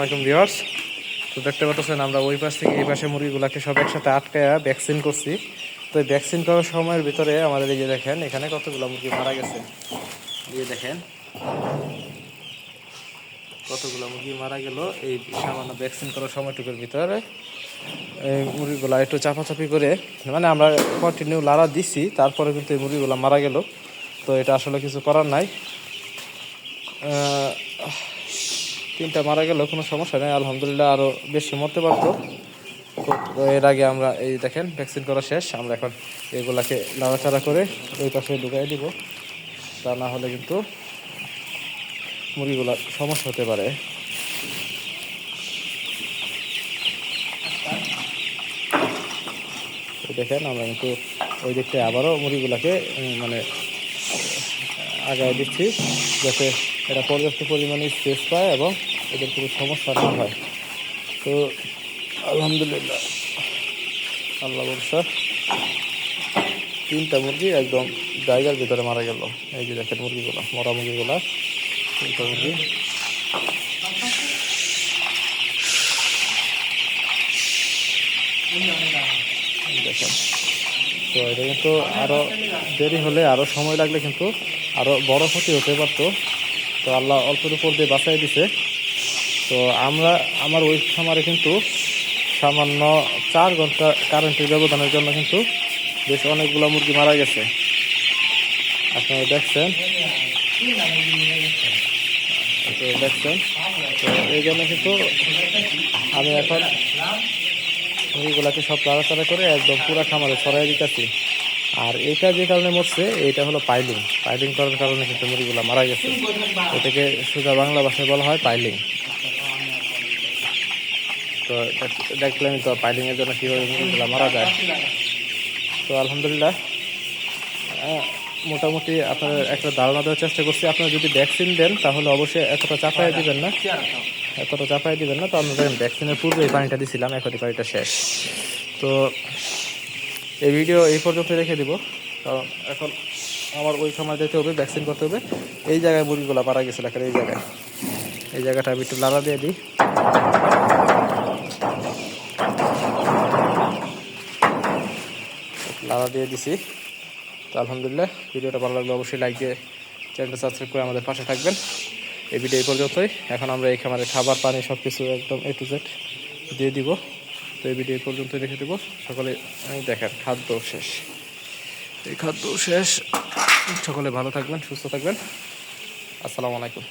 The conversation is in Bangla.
আসসালামাইকুম ভিউয়ার্স। তো দেখতে পাচ্ছেন আমরা ওই পাশ থেকে এই পাশে মুরগিগুলোকে সব একসাথে আটকায়া ভ্যাকসিন করছি। তো ভ্যাকসিন করার সময়ের ভিতরে আমাদের এই যে দেখেন, এখানে কতগুলো মুরগি মারা গেছে? এই দেখেন, কতগুলো মুরগি মারা গেল এই সামান্য ভ্যাকসিন করার সময়টুকুর ভিতরে। এই মুরগিগুলো একটু চাপাচাপি করে মানে আমরা কন্টিনিউ লাড়া দিচ্ছি তারপরে কিন্তু এই মুরগিগুলো মারা গেল। তো এটা আসলে কিছু করার নাই। তিনটা মারা গেল, কোনো সমস্যা নেই, আলহামদুলিল্লাহ আরও বেশি মরতে পারতো। তো এর আগে আমরা এই দেখেন ভ্যাকসিন করা শেষ, আমরা এখন এগুলাকে নাড়াচাড়া করে ওই পাশে ঢুকাই দিব। তা না হলে কিন্তু মুরগিগুলার সমস্যা হতে পারে। দেখেন, আমরা কিন্তু ওই দিকটায় আবারও মুরগিগুলাকে মানে আগায় দিচ্ছি, যাতে এটা পর্যাপ্ত পরিমাণে স্পেস পায় এবং এদের কোনো সমস্যা না হয়। তো, আলহামদুলিল্লাহ। আল্লাহ ভরসা। তিনটা মুরগি একদম জায়গার ভিতরে মারা গেল। এই যে দেখেন মুরগিগুলো, মরা মুরগিগুলো। তিনটা মুরগি। দেখেন। তো এটা কিন্তু আরও দেরি হলে আরও সময় লাগলে কিন্তু আরও বড় ক্ষতি হতে পারতো। তো আল্লাহ অল্পের উপর দিয়ে বাঁচাই দিছে। তো আমরা, আমার ওই খামারে কিন্তু সামান্য চার ঘণ্টা কারেন্টের ব্যবধানের জন্য কিন্তু বেশ অনেকগুলো মুরগি মারা গেছে। আপনারা দেখছেন? দেখছেন? তো এই জন্য কিন্তু আমি এখন মুরগিগুলাকে সব তাড়াতাড়ি করে একদম পুরা খামারে ছড়াই দিতেছি। আর এটা যে কারণে মরছে, এটা হলো পাইলিং। পাইলিং করার কারণে কিন্তু মুরগিগুলো মারা গেছে। এটাকে সোজা বাংলা ভাষায় বলা হয় পাইলিং। তো দেখ- দেখলেন তো পাইলিং এর জন্য কীভাবে মুরগিগুলো মারা যায়। তো আলহামদুলিল্লাহ মোটামুটি আপনার একটা ধারণা দেওয়ার চেষ্টা করছি। আপনারা যদি ভ্যাকসিন দেন, তাহলে অবশ্যই এতটা চাপাই দিবেন না। এতটা চাপাই দিবেন না। তো আমরা ভ্যাকসিনের পূর্বে পানিটা দিছিলাম, এখন পানিটা শেষ। তো এই ভিডিও এই পর্যন্ত রেখে দিব। কারণ এখন আমার ওই সময় যেতে হবে ভ্যাকসিন করতে হবে। এই জায়গায় মুরগিগুলো মারা গেছিল এখানে এই জায়গায়। এই জায়গাটা আমি একটু লাড়া দিয়ে দিই। লাড়া দিয়ে দিছি। তো আলহামদুলিল্লাহ, ভিডিওটা ভালো লাগলে অবশ্যই লাইক দিয়ে চ্যানেলটা সাবস্ক্রাইব করে আমাদের পাশে থাকবেন। এই ভিডিও এই পর্যন্তই। এখন আমরা এই খামারে খাবার, পানি সব কিছু একদম এ টু জেড দিয়ে দিব। তো এই ভিডিও পর্যন্ত রেখে দেবো। সকালে, আমি দেখার খাদ্য শেষ। এই খাদ্য শেষ। সকলে ভালো থাকবেন, সুস্থ থাকবেন। আসসালামু আলাইকুম।